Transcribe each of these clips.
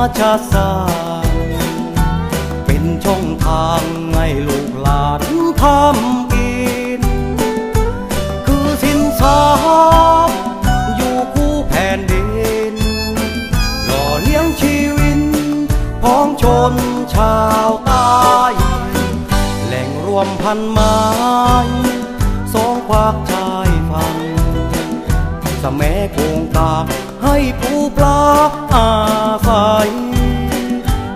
ชาติสร้างเป็นช่องทางให้ลูกหลานทำกิน คือสินทรัพย์อยู่คู่แผ่นดิน หล่อเลี้ยงชีวิตพ้องชนชาวใต้แหล่งรวมพันไม้สองภาคชายฝั่งสะแมัโคงกา ให้ผู้ปลาอาศัย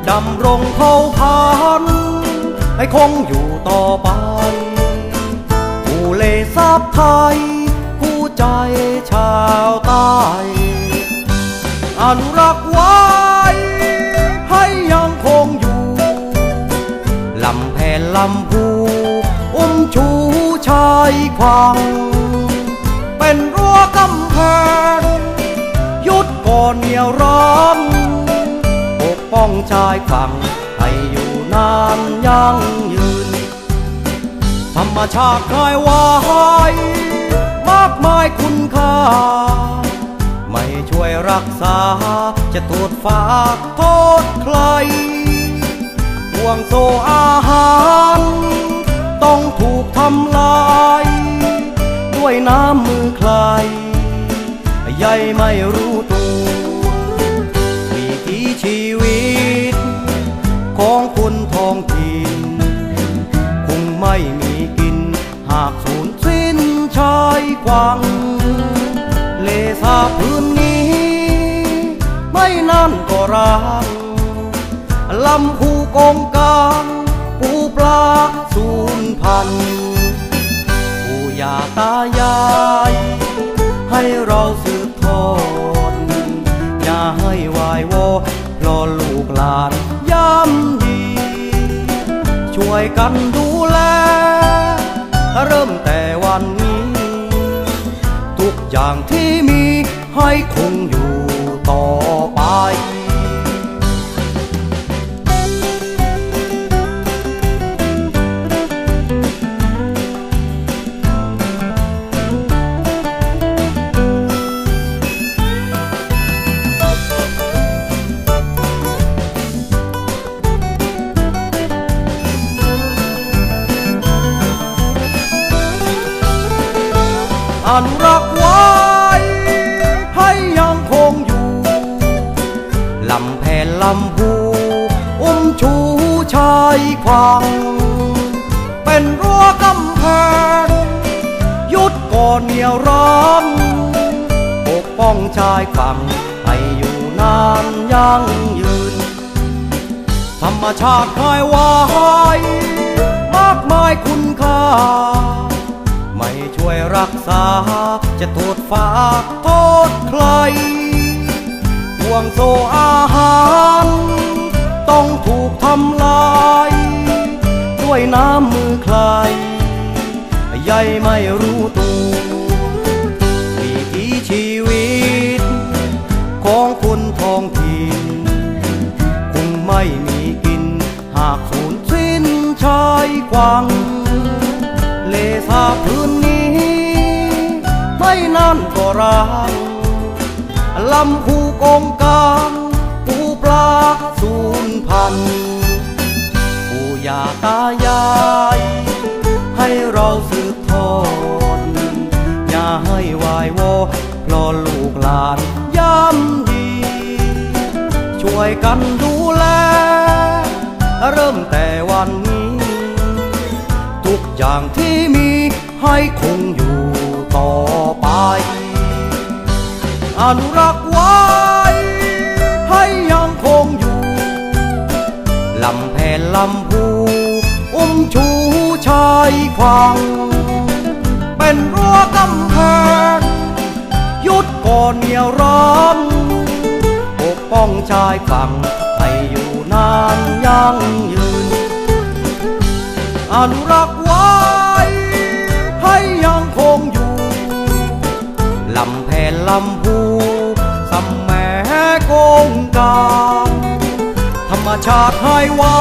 ดำรงเผ่าพันธุ์ให้คงอยู่ต่อไปผู้เลทรัพย์ไทยผู้ใจชาวใต้อนุรักษ์ไว้ให้ยังคงอยู่ลำแผ่นลำพูอุ้มชูชายควาง อนเหนียวร้อนปกป้องชายฝั่งให้อยู่นานยั่งยืน ธรรมชาติคายไว้มากมายคุณค่า ไม่ช่วยรักษา จะโทษฝากโทษใครห่วงโซอาหาร ต้องถูกทำลาย ด้วยน้ำมือใครใหญ่ไม่รู้ วิต ของคนท้องถิ่นคงไม่มีกิน หากสูญสิ้นชายกวางเลสาพื้นนี้ ไม่นานก็ร้างลำคูกองกลางปูปลาสูญพันธุ์ปู่ย่าตายาย ให้เราสืบ ช่วยกันดูแล เริ่มแต่วันนี้ ทุกอย่างที่มีให้คงอยู่ต่อ อนุรักษ์ไว้ให้ยังคงอยู่ลำแผ่นลำพูอุ้มชูชายควางเป็นรั้วกำแพงยุดก่อนเหนียวร้อนปกป้องชายฝั่งให้อยู่นานยั่งยืน ธรรมชาติคายไว้มากมายคุณค่า ไม่ช่วยรักษา จะโทษฝากโทษใคร ห่วงโซอาหาร ต้องถูกทำลาย ด้วยน้ำมือใครใหญ่ไม่รู้ตัววิถีชีวิต ของคนท้องถิ่นคงไม่มีกิน หากสูญสิ้นชายกวาง เลสาพื้นนี้ ไม่นานก็ร้างลำคูกองกางปูปลาสูญพันธุ์ปู่ย่าตายาย ให้เราสืบทอดอย่าให้วายวอพราะลูกหลานย่ำดี ช่วยกันดูแล เริ่มแต่วันนี้ ทุกอย่างที่มีให้คงอยู่ต่อไป อนุรักษ์ไว้ ให้ยังคงอยู่ ลำแผ่นลำพูอุ้มชูชายควางเป็นรั้วกำแพงยุดก่อนเหนียวร้อนปกป้องชายฝั่งให้อยู่นานยั่งยืนอนุรักษ์า ธรรมชาติให้ไว้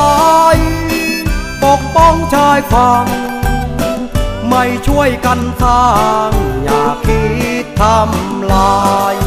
ปกป้องชายฝั่งไม่ช่วยกันสร้าง อย่าคิดทำลาย